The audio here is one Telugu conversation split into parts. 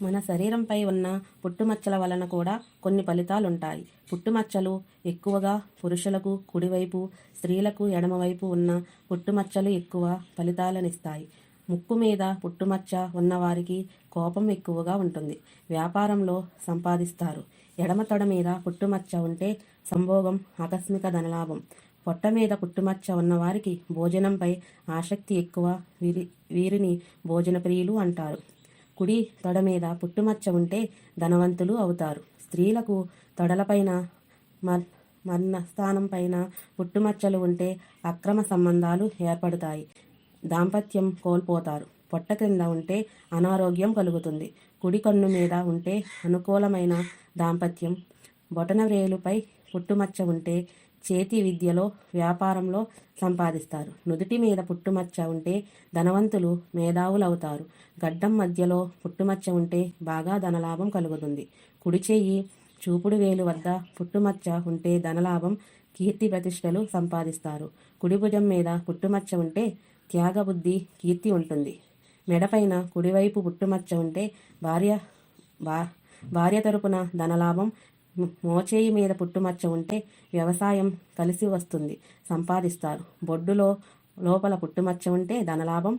మన శరీరంపై ఉన్న పుట్టుమచ్చల వలన కూడా కొన్ని ఫలితాలుంటాయి. పుట్టుమచ్చలు ఎక్కువగా పురుషులకు కుడివైపు స్త్రీలకు ఎడమవైపు ఉన్న పుట్టుమచ్చలు ఎక్కువ ఫలితాలనిస్తాయి. ముక్కు మీద పుట్టుమచ్చ ఉన్నవారికి కోపం ఎక్కువగా ఉంటుంది. వ్యాపారంలో సంపాదిస్తారు. ఎడమ తొడ మీద పుట్టుమచ్చ ఉంటే సంభోగం ఆకస్మిక ధనలాభం. పొట్ట మీద పుట్టుమచ్చ ఉన్నవారికి భోజనంపై ఆసక్తి ఎక్కువ వీరి వీరిని భోజన ప్రియులు అంటారు. కుడి తొడ మీద పుట్టుమచ్చ ఉంటే ధనవంతులు అవుతారు. స్త్రీలకు తొడలపైన మర్ మర్ణస్థానం పైన పుట్టుమచ్చలు ఉంటే అక్రమ సంబంధాలు ఏర్పడతాయి. దాంపత్యం కోల్పోతారు. పొట్ట క్రింద ఉంటే అనారోగ్యం కలుగుతుంది. కుడి కన్ను మీద ఉంటే అనుకూలమైన దాంపత్యం. బొటన వ్రేలుపై పుట్టుమచ్చ ఉంటే చేతి విద్యలో వ్యాపారంలో సంపాదిస్తారు. నుదుటి మీద పుట్టుమచ్చ ఉంటే ధనవంతులు మేధావులవుతారు. గడ్డం మధ్యలో పుట్టుమచ్చ ఉంటే బాగా ధనలాభం కలుగుతుంది. కుడి చేయి చూపుడు వేలు వద్ద పుట్టుమచ్చ ఉంటే ధనలాభం కీర్తి ప్రతిష్టలు సంపాదిస్తారు. కుడి భుజం మీద పుట్టుమచ్చ ఉంటే త్యాగబుద్ధి కీర్తి ఉంటుంది. మెడపైన కుడివైపు పుట్టుమచ్చ ఉంటే భార్య భా భార్య తరపున ధనలాభం మోచేయి మీద పుట్టుమచ్చ ఉంటే వ్యవసాయం కలిసి వస్తుంది సంపాదిస్తారు. బొడ్డులో లోపల పుట్టుమచ్చ ఉంటే ధనలాభం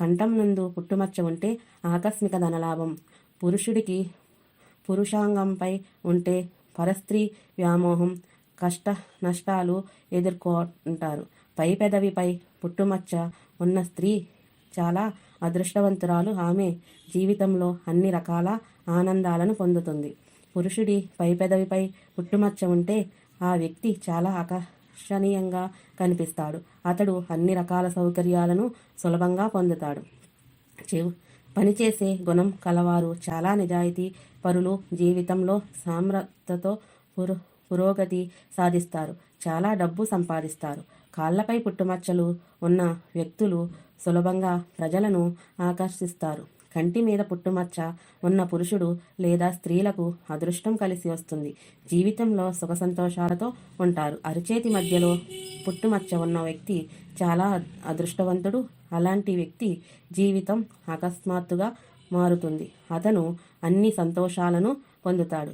కంఠం నందు పుట్టుమచ్చ ఉంటే ఆకస్మిక ధనలాభం. పురుషుడికి పురుషాంగంపై ఉంటే పరస్త్రీ వ్యామోహం కష్ట నష్టాలు ఎదుర్కొంటారు. పై పెదవిపై పుట్టుమచ్చ ఉన్న స్త్రీ చాలా అదృష్టవంతురాలు. ఆమె జీవితంలో అన్ని రకాల ఆనందాలను పొందుతుంది. పురుషుడి పై పెదవిపై పుట్టుమచ్చ ఉంటే ఆ వ్యక్తి చాలా ఆకర్షణీయంగా కనిపిస్తాడు. అతడు అన్ని రకాల సౌకర్యాలను సులభంగా పొందుతాడు. చెవు పనిచేసే గుణం కలవారు. చాలా నిజాయితీ పరులు జీవితంలో సామ్రతతో పురో పురోగతి సాధిస్తారు. చాలా డబ్బు సంపాదిస్తారు. కాళ్ళపై పుట్టుమచ్చలు ఉన్న వ్యక్తులు సులభంగా ప్రజలను ఆకర్షిస్తారు. కంటి మీద పుట్టుమచ్చ ఉన్న పురుషుడు లేదా స్త్రీలకు అదృష్టం కలిసి వస్తుంది. జీవితంలో సుఖ సంతోషాలతో ఉంటారు. అరిచేతి మధ్యలో పుట్టుమచ్చ ఉన్న వ్యక్తి చాలా అదృష్టవంతుడు. అలాంటి వ్యక్తి జీవితం అకస్మాత్తుగా మారుతుంది. అతను అన్ని సంతోషాలను పొందుతాడు.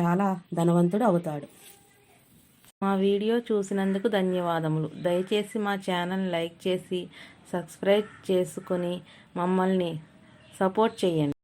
చాలా ధనవంతుడు అవుతాడు. మా వీడియో చూసినందుకు ధన్యవాదములు. దయచేసి మా ఛానల్ లైక్ చేసి సబ్స్క్రైబ్ చేసుకొని మమ్మల్ని సపోర్ట్ చేయండి.